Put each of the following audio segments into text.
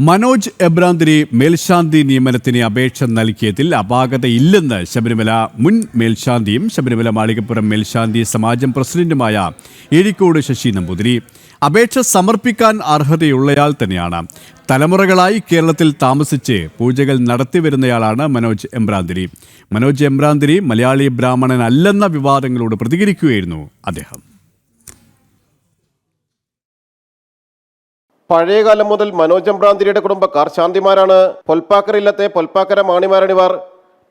മനോജ് എബ്രാന്തിരി മേൽശാന്തി നിയമനത്തിന് അപേക്ഷ നൽകിയതിൽ അപാകതയില്ലെന്ന് ശബരിമല മുൻ മേൽശാന്തിയും ശബരിമല മാളികപ്പുറം മേൽശാന്തി സമാജം പ്രസിഡന്റുമായ ഏഴിക്കോട് ശശി നമ്പൂതിരി. അപേക്ഷ സമർപ്പിക്കാൻ അർഹതയുള്ളയാൾ തന്നെയാണ്. തലമുറകളായി കേരളത്തിൽ താമസിച്ച് പൂജകൾ നടത്തിവരുന്നയാളാണ് മനോജ് എംബ്രാന്തിരി. മനോജ് എംബ്രാന്തിരി മലയാളി ബ്രാഹ്മണനല്ലെന്ന വിവാദങ്ങളോട് പ്രതികരിക്കുകയായിരുന്നു അദ്ദേഹം. പഴയകാലം മുതൽ മനോജം ഭ്രാന്തിരിയുടെ കുടുംബക്കാർ ശാന്തിമാരാണ്. പൊൽപ്പാക്കർ ഇല്ലത്തെ പൊൽപ്പാക്കര മാണിമാരണിവാർ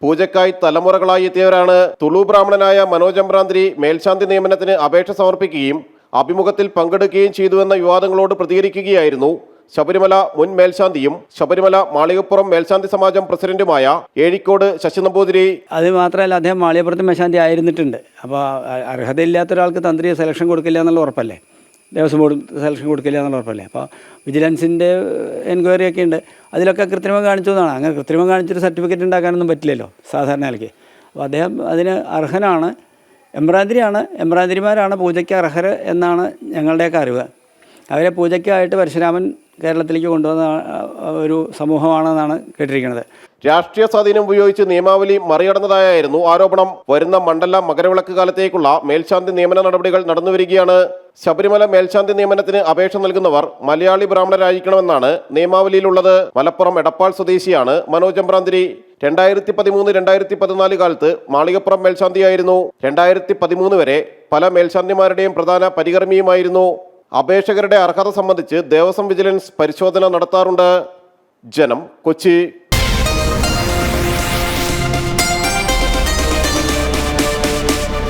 പൂജക്കായി തലമുറകളായി എത്തിയവരാണ്. തുളു ബ്രാഹ്മണനായ മനോജം ഭ്രാന്തിരി മേൽശാന്തി നിയമനത്തിന് അപേക്ഷ സമർപ്പിക്കുകയും അഭിമുഖത്തിൽ പങ്കെടുക്കുകയും ചെയ്തുവെന്ന വിവാദങ്ങളോട് പ്രതികരിക്കുകയായിരുന്നു ശബരിമല മുൻ മേൽശാന്തിയും ശബരിമല മാളികപ്പുറം മേൽശാന്തി സമാജം പ്രസിഡന്റുമായ ഏഴിക്കോട് ശശി നമ്പൂതിരി അത് മാത്രമല്ല അദ്ദേഹം മാളികപ്പുറത്ത് മേശാന്തി ആയിരുന്നിട്ടുണ്ട്. അപ്പോൾ അർഹതയില്ലാത്ത ഒരാൾക്ക് തന്ത്രിയെ സെലക്ഷൻ കൊടുക്കില്ല എന്നുള്ള ഉറപ്പല്ലേ? ദേവസ്വം ബോർഡ് സെലക്ഷൻ കൊടുക്കില്ല എന്നുള്ള ഉറപ്പല്ലേ? അപ്പോൾ വിജിലൻസിന്റെ എൻക്വയറി ഒക്കെ ഉണ്ട്. അതിലൊക്കെ കൃത്രിമം കാണിച്ചു എന്നാണ്. അങ്ങനെ കൃത്രിമം കാണിച്ചൊരു സർട്ടിഫിക്കറ്റ് ഉണ്ടാക്കാനൊന്നും പറ്റില്ലല്ലോ സാധാരണ നിലയ്ക്ക് അപ്പോൾ അദ്ദേഹം അതിന് അർഹനാണ് എംബ്രാന്തിരിയാണ് എംബ്രാന്തിരിമാരാണ് പൂജയ്ക്ക് അർഹർ എന്നാണ് ഞങ്ങളുടെയൊക്കെ അറിവ്. അവരെ പൂജയ്ക്കായിട്ട് പരശുരാമൻ കേരളത്തിലേക്ക് കൊണ്ടുവന്ന ഒരു സമൂഹമാണെന്നാണ് കേട്ടിരിക്കുന്നത്. രാഷ്ട്രീയ സ്വാധീനം ഉപയോഗിച്ച് നിയമാവലി മറികടന്നതായിരുന്നു ആരോപണം. വരുന്ന മണ്ഡല മകരവിളക്ക് കാലത്തേക്കുള്ള മേൽശാന്തി നിയമന നടപടികൾ നടന്നുവരികയാണ് ശബരിമല മേൽശാന്തി നിയമനത്തിന് അപേക്ഷ നൽകുന്നവർ മലയാളി ബ്രാഹ്മണരായിരിക്കണമെന്നാണ് നിയമാവലിയിലുള്ളത്. മലപ്പുറം എടപ്പാൾ സ്വദേശിയാണ് മനോജ് എംബ്രാന്തിരി രണ്ടായിരത്തി പതിമൂന്ന് രണ്ടായിരത്തി പതിനാല് കാലത്ത് മാളികപ്പുറം മേൽശാന്തിയായിരുന്നു. രണ്ടായിരത്തി പതിമൂന്ന് വരെ പല മേൽശാന്തിമാരുടെയും പ്രധാന പരികർമ്മിയുമായിരുന്നു. അപേക്ഷകരുടെ അർഹത സംബന്ധിച്ച് ദേവസ്വം വിജിലൻസ് പരിശോധന നടത്താറുണ്ട്. ജനം കൊച്ചി.